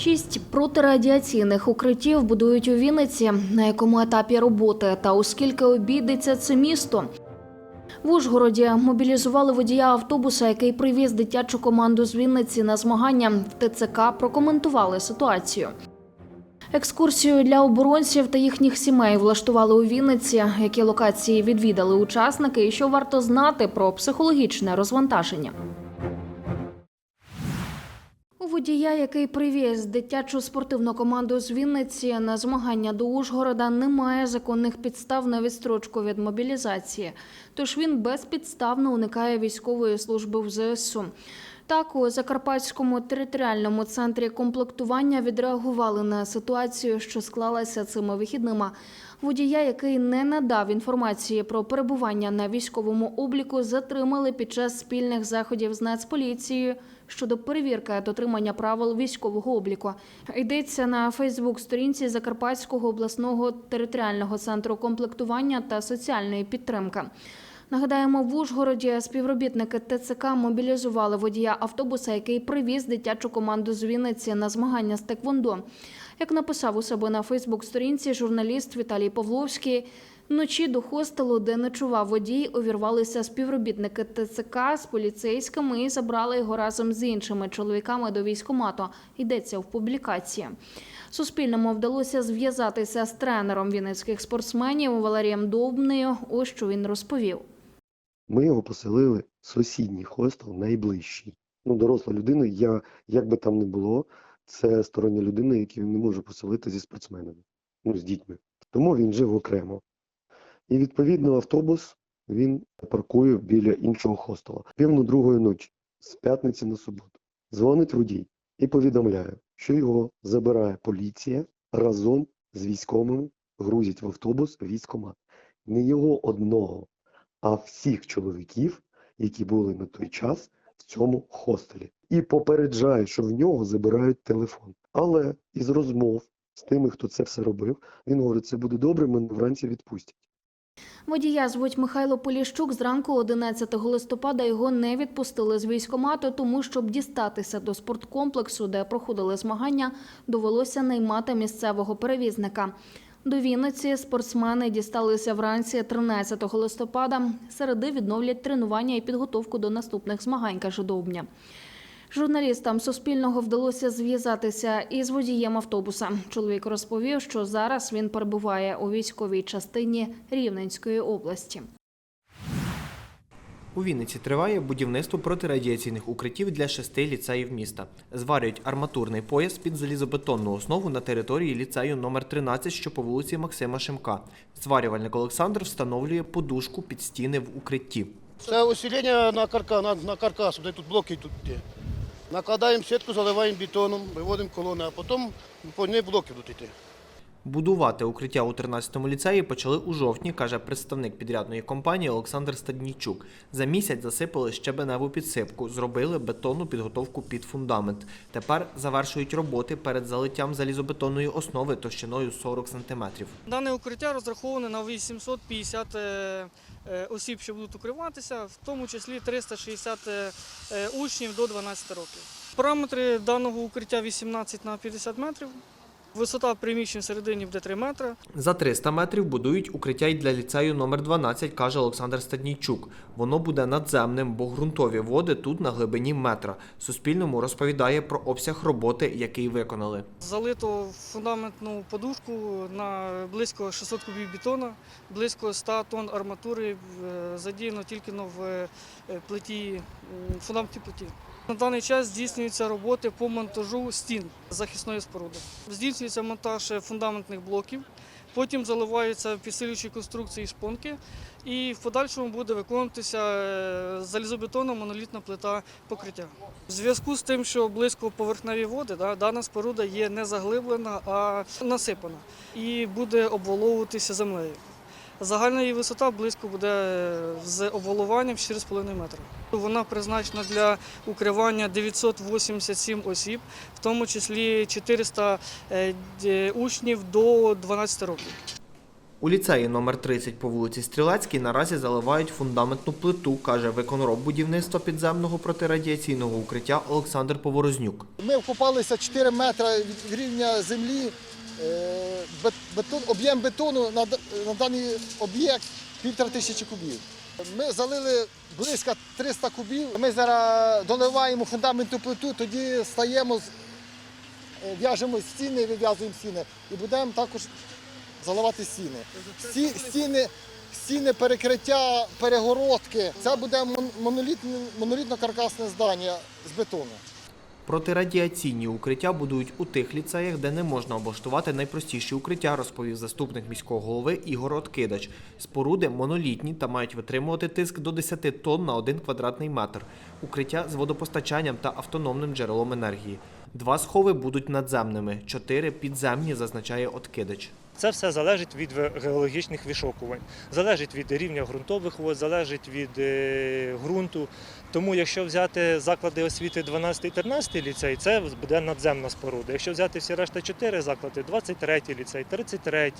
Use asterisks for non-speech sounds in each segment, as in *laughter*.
Шість протирадіаційних укриттів будують у Вінниці. На якому етапі роботи та у скільки обійдеться це місто? В Ужгороді мобілізували водія автобуса, який привіз дитячу команду з Вінниці на змагання. В ТЦК прокоментували ситуацію. Екскурсію для оборонців та їхніх сімей влаштували у Вінниці. Які локації відвідали учасники, і що варто знати про психологічне розвантаження. Водія, який привіз дитячу спортивну команду з Вінниці на змагання до Ужгорода, немає законних підстав на відстрочку від мобілізації. Тож він безпідставно уникає військової служби в ЗСУ. Так, у Закарпатському територіальному центрі комплектування відреагували на ситуацію, що склалася цими вихідними. Водія, який не надав інформації про перебування на військовому обліку, затримали під час спільних заходів з Нацполіцією щодо перевірки дотримання правил військового обліку. Йдеться на Фейсбук-сторінці Закарпатського обласного територіального центру комплектування та соціальної підтримки. Нагадаємо, в Ужгороді співробітники ТЦК мобілізували водія автобуса, який привіз дитячу команду з Вінниці на змагання з Теквондо. Як написав у себе на Фейсбук-сторінці журналіст Віталій Павловський, вночі до хостелу, де ночував водій, увірвалися співробітники ТЦК з поліцейськими і забрали його разом з іншими чоловіками до військкомату. Йдеться в публікації. Суспільному вдалося зв'язатися з тренером вінницьких спортсменів Валерієм Довбнею. Ось що він розповів. Ми його поселили в сусідній хостел найближчий. Ну, доросла людина, я, як би там не було, це стороння людина, яку він не може поселити зі спортсменами, ну, з дітьми. Тому він жив окремо. І відповідно автобус він паркує біля іншого хостела. Півно другої ночі, з п'ятниці на суботу. Дзвонить водій і повідомляє, що його забирає поліція разом з військовими, грузять в автобус військкомат. Не його одного, а всіх чоловіків, які були на той час в цьому хостелі, і попереджає, що в нього забирають телефон. Але із розмов з тими, хто це все робив, він говорить, це буде добре, мене вранці відпустять. Водія звуть Михайло Поліщук. Зранку 11 листопада його не відпустили з військкомату, тому щоб дістатися до спорткомплексу, де проходили змагання, довелося наймати місцевого перевізника. До Вінниці спортсмени дісталися вранці 13 листопада. Середи відновлять тренування і підготовку до наступних змагань, каже Довбня. Журналістам Суспільного вдалося зв'язатися із водієм автобуса. Чоловік розповів, що зараз він перебуває у військовій частині Рівненської області. У Вінниці триває будівництво протирадіаційних укриттів для шести ліцеїв міста. Зварюють арматурний пояс під залізобетонну основу на території ліцею номер 13, що по вулиці Максима Шимка. Зварювальник Олександр встановлює подушку під стіни в укритті. Це усилення на каркас, на, на каркас, де тут блоки тут є. Накладаємо сітку, заливаємо бетоном, виводимо колони, а потім по ній блоки будуть йти. Будувати укриття у 13-му ліцеї почали у жовтні, каже представник підрядної компанії Олександр Стаднійчук. За місяць засипали щебеневу підсипку, зробили бетонну підготовку під фундамент. Тепер завершують роботи перед залиттям залізобетонної основи товщиною 40 сантиметрів. Дане укриття розраховане на 850 е, е, осіб, що будуть укриватися, в тому числі 360 е, е, учнів до 12 років. Параметри даного укриття 18 на 50 метрів. Висота приміщень всередині буде 3 метри. За 300 метрів будують укриття й для ліцею номер 12, каже Олександр Стаднійчук. Воно буде надземним, бо ґрунтові води тут на глибині метра. Суспільному розповідає про обсяг роботи, який виконали. Залито фундаментну подушку на близько 600 кубів бетона, близько 100 тонн арматури е, задіяно тільки в е, плиті, м, фундаментній плиті. На даний час здійснюються роботи по монтажу стін захисної споруди. Здійснюється монтаж фундаментних блоків, потім заливаються підсилюючі конструкції шпонки, і в подальшому буде виконуватися е, залізобетонна монолітна плита покриття. В зв'язку з тим, що близько поверхневі води, да, дана споруда є не заглиблена, а насипана і буде обваловуватися землею. Загальна її висота близько буде е, з обвалуванням 4,5 метра. Вона призначена для укривання 987 осіб, в тому числі 400 е, учнів до 12 років. У ліцеї номер 30 по вулиці Стрілецькій наразі заливають фундаментну плиту, каже виконроб будівництва підземного протирадіаційного укриття Олександр Поворознюк. Ми вкопалися 4 метри від рівня землі. Е, бет- Бетон, об'єм бетону на, на даний об'єкт півтора тисячі кубів. Ми залили близько 300 кубів. Ми зараз доливаємо фундаментну плиту, тоді стаємо, е, в'яжемо стіни, вив'язуємо стіни і будемо також заливати стіни. Сті- Стіни, стіни перекриття, перегородки. Це буде монолітно-каркасне здання з бетону. Протирадіаційні укриття будують у тих ліцеях, де не можна облаштувати найпростіші укриття, розповів заступник міського голови Ігор Откидач. Споруди монолітні та мають витримувати тиск до 10 тонн на один квадратний метр. Укриття з водопостачанням та автономним джерелом енергії. Два схови будуть надземними, чотири підземні, зазначає Откидач. Це все залежить від геологічних вишокувань, залежить від рівня ґрунтових вод, залежить від е, ґрунту. Тому, якщо взяти заклади освіти 12-13 ліцей, це буде надземна споруда. Якщо взяти всі решта 4 заклади, 23 ліцей, 33,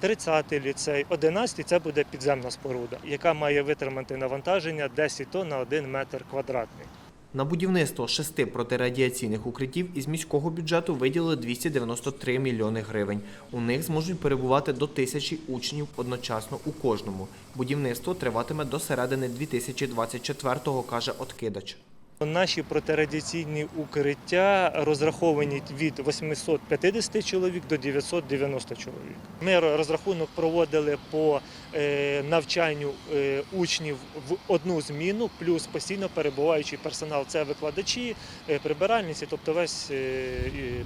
30 ліцей, 11 це буде підземна споруда, яка має витримати навантаження 10 тонн на 1 метр квадратний. На будівництво шести протирадіаційних укриттів із міського бюджету виділили 293 мільйони гривень. У них зможуть перебувати до тисячі учнів одночасно у кожному. Будівництво триватиме до середини 2024-го, каже Откидач. Наші протирадіаційні укриття розраховані від 850 чоловік до 990 чоловік. Ми розрахунок проводили по е, навчанню е, учнів в одну зміну, плюс постійно перебуваючий персонал. Це викладачі, е, прибиральниці, тобто весь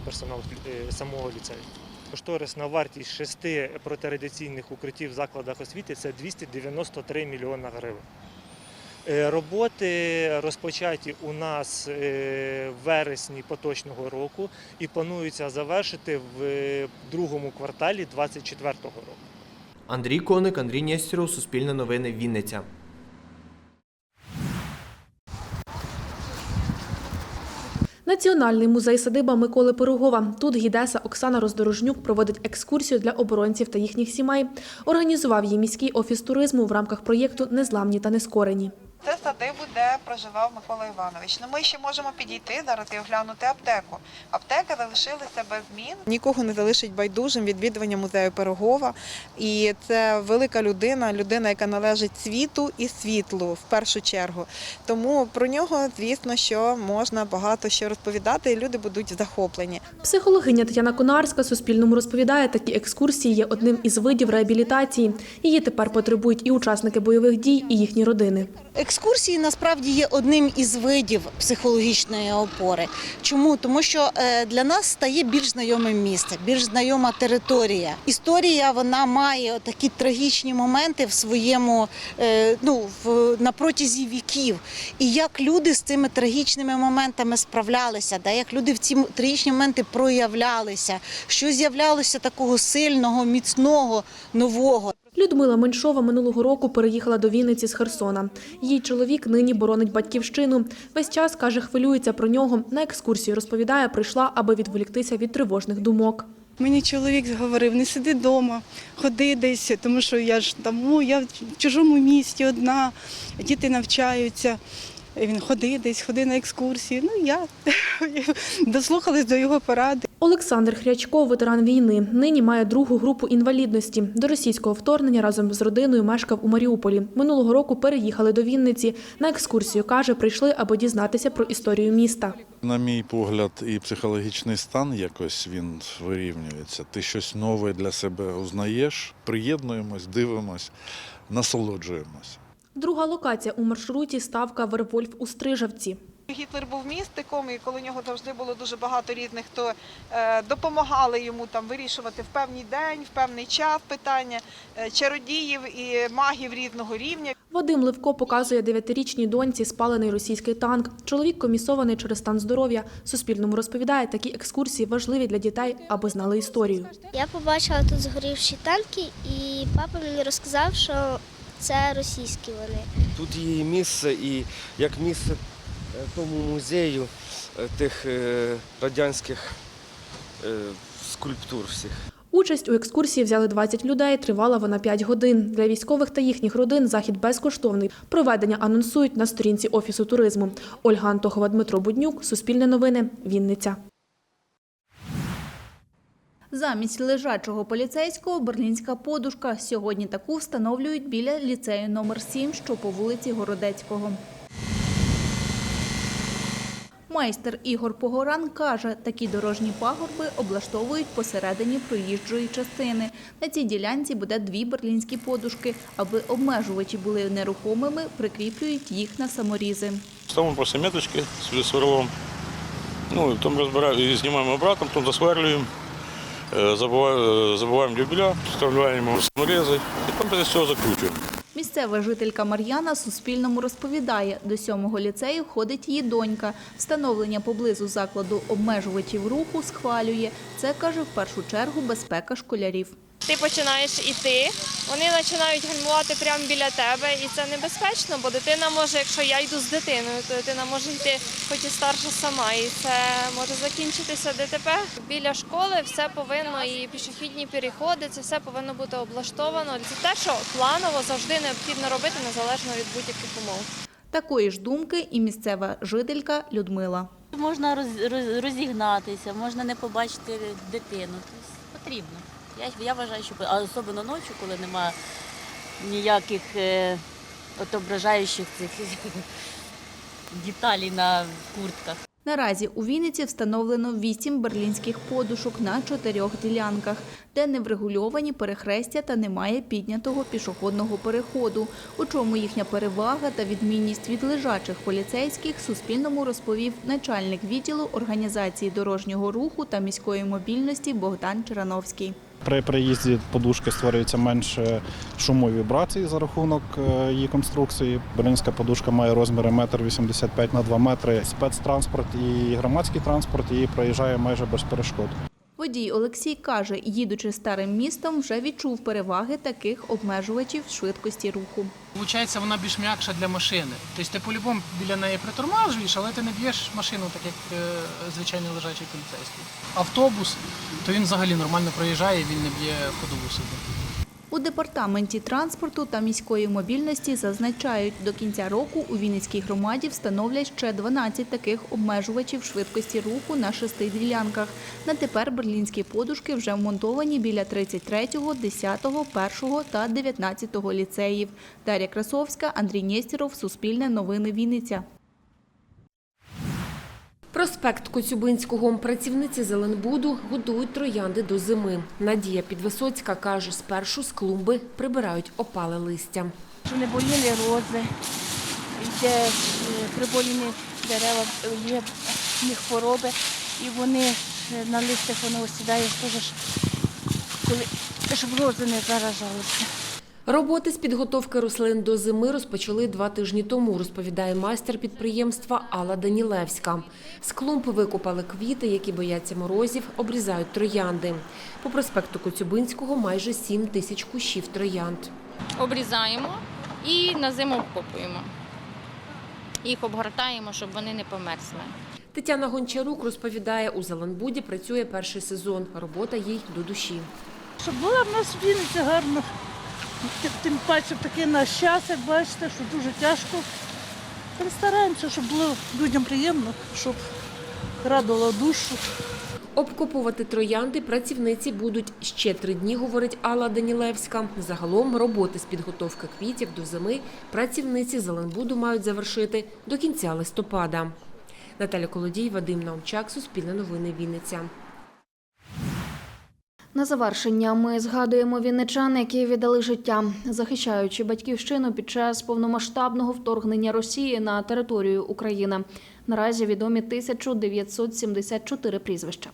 персонал самого ліцею. Кошторисна вартість шести протирадіаційних укриттів в закладах освіти це 293 мільйона гривень. Е, Роботи розпочаті у нас е, в вересні поточного року і планується завершити в е, другому кварталі 2024 року. Андрій Коник, Андрій Нєстєров, Суспільне новини, Вінниця. Національний музей садиба Миколи Пирогова. Тут гідеса Оксана Роздорожнюк проводить екскурсію для оборонців та їхніх сімей. Організував її міський офіс туризму в рамках проєкту Незламні та нескорені. Це садибу, де проживав Микола Іванович. Ну ми ще можемо підійти зараз і оглянути аптеку. Аптека залишилася без змін. Нікого не залишить байдужим відвідування музею Пирогова. І це велика людина, людина, яка належить світу і світлу в першу чергу. Тому про нього, звісно, що можна багато що розповідати, і люди будуть захоплені. Психологиня Тетяна Конарська Суспільному розповідає, такі екскурсії є одним із видів реабілітації. Її тепер потребують і учасники бойових дій, і їхні родини. Екскурсії насправді є одним із видів психологічної опори. Чому? Тому що е, для нас стає більш знайоме місце, більш знайома територія. Історія вона має такі трагічні моменти в своєму е, ну в на протязі віків. І як люди з цими трагічними моментами справлялися, да, як люди в ці трагічні моменти проявлялися, що з'являлося такого сильного, міцного, нового. Людмила Меншова минулого року переїхала до Вінниці з Херсона. Її чоловік нині боронить батьківщину. Весь час каже, хвилюється про нього. На екскурсію розповідає, прийшла, аби відволіктися від тривожних думок. Мені чоловік говорив, не сиди вдома, ходи десь, тому що я ж там, ну, я в чужому місті одна, діти навчаються. Він ходи десь, ходи на екскурсії. Ну я *laughs* дослухалась до його поради. Олександр Хрячко, ветеран війни, нині має другу групу інвалідності. До російського вторгнення разом з родиною мешкав у Маріуполі. Минулого року переїхали до Вінниці. На екскурсію каже, прийшли, аби дізнатися про історію міста. На мій погляд, і психологічний стан якось він вирівнюється. Ти щось нове для себе узнаєш, приєднуємось, дивимось, насолоджуємось. Друга локація у маршруті ставка Вервольф у Стрижавці. Гітлер був містиком, і коли нього завжди було дуже багато різних, хто е, допомагали йому там вирішувати в певний день, в певний час питання е, чародіїв і магів різного рівня. Вадим Левко показує дев'ятирічній доньці спалений російський танк. Чоловік комісований через стан здоров'я. Суспільному розповідає, такі екскурсії важливі для дітей, аби знали історію. Я побачила тут згорівші танки, і папа мені розказав, що це російські вони. Тут є місце і як місце е, тому музею е, тих е, радянських скульптур всіх. Участь у екскурсії взяли 20 людей. Тривала вона 5 годин. Для військових та їхніх родин захід безкоштовний. Проведення анонсують на сторінці офісу туризму. Ольга Антохова, Дмитро Буднюк, Суспільне новини, Вінниця. Замість лежачого поліцейського берлінська подушка. Сьогодні таку встановлюють біля ліцею номер 7, що по вулиці Городецького. Майстер Ігор Погоран каже, такі дорожні пагорби облаштовують посередині проїжджої частини. На цій ділянці буде дві берлінські подушки. Аби обмежувачі були нерухомими, прикріплюють їх на саморізи. Ставимо просто меточки з сверлом. Ну, там розбираємо, знімаємо обратно, потім засверлюємо, забиваємо, дюбля, вставляємо саморези і там після цього закручуємо. Місцева жителька Мар'яна Суспільному розповідає, до сьомого ліцею ходить її донька. Встановлення поблизу закладу обмежувачів руху схвалює. Це, каже, в першу чергу безпека школярів. Ти починаєш іти, вони починають гальмувати прямо біля тебе, і це небезпечно, бо дитина може, якщо я йду з дитиною, то дитина може йти хоч і старша сама, і це може закінчитися ДТП. Біля школи все повинно, і пішохідні переходи, це все повинно бути облаштовано. Це те, що планово завжди необхідно робити незалежно від будь-яких умов. Такої ж думки і місцева жителька Людмила. Можна роз- роз- розігнатися, можна не побачити дитину. Тобто потрібно. Я, я вважаю, що особливо ночі, коли немає ніяких е, отображаючих цих *laughs* деталей на куртках. Наразі у Вінниці встановлено вісім берлінських подушок на чотирьох ділянках, де не врегульовані перехрестя та немає піднятого пішохідного переходу. У чому їхня перевага та відмінність від лежачих поліцейських Суспільному розповів начальник відділу організації дорожнього руху та міської мобільності Богдан Черановський. При переїзді подушки створюється менше шуму і вібрацій за рахунок е, її конструкції. Берлінська подушка має розміри 1,85 м на 2 метри. Спецтранспорт і громадський транспорт її проїжджає майже без перешкод. Водій Олексій каже, їдучи старим містом, вже відчув переваги таких обмежувачів швидкості руху. Получається, вона більш м'якша для машини. Тобто ти по-любому біля неї притормажуєш, але ти не б'єш машину, так як е, звичайний лежачий поліцейський. Автобус, то він взагалі нормально проїжджає, він не б'є ходову собі. У департаменті транспорту та міської мобільності зазначають, до кінця року у Вінницькій громаді встановлять ще 12 таких обмежувачів швидкості руху на шести ділянках. На тепер берлінські подушки вже вмонтовані біля 33-го, 10-го, 1-го та 19-го ліцеїв. Дар'я Красовська, Андрій Нєстєров, Суспільне новини Вінниця. Проспект Коцюбинського працівниці Зеленбуду годують троянди до зими. Надія Підвисоцька каже, спершу з клумби прибирають опале листя. Щоб не боліли рози, йде е, приболіні дерева, є них хвороби, і вони е, на листях воно осідає, щоб рози не заражалися. Роботи з підготовки рослин до зими розпочали два тижні тому, розповідає майстер підприємства Алла Данілевська. З клумб викопали квіти, які бояться морозів, обрізають троянди. По проспекту Коцюбинського майже 7 тисяч кущів троянд. обрізаємо і на зиму обкопуємо. Їх обгортаємо, щоб вони не померзли. Тетяна Гончарук розповідає, у Зеленбуді працює перший сезон. Робота їй до душі. Щоб була в нас Вінниця гарно. Тим- паче такий наш час, як бачите, що дуже тяжко. Стараємося, щоб було людям приємно, щоб радувало душу. Обкопувати троянди працівниці будуть ще три дні, говорить Алла Данілевська. Загалом роботи з підготовки квітів до зими працівниці Зеленбуду мають завершити до кінця листопада. Наталя Колодій, Вадим Наумчак, Суспільне новини Вінниця. На завершення ми згадуємо вінничан, які віддали життя, захищаючи батьківщину під час повномасштабного вторгнення Росії на територію України. Наразі відомі 1974 прізвища.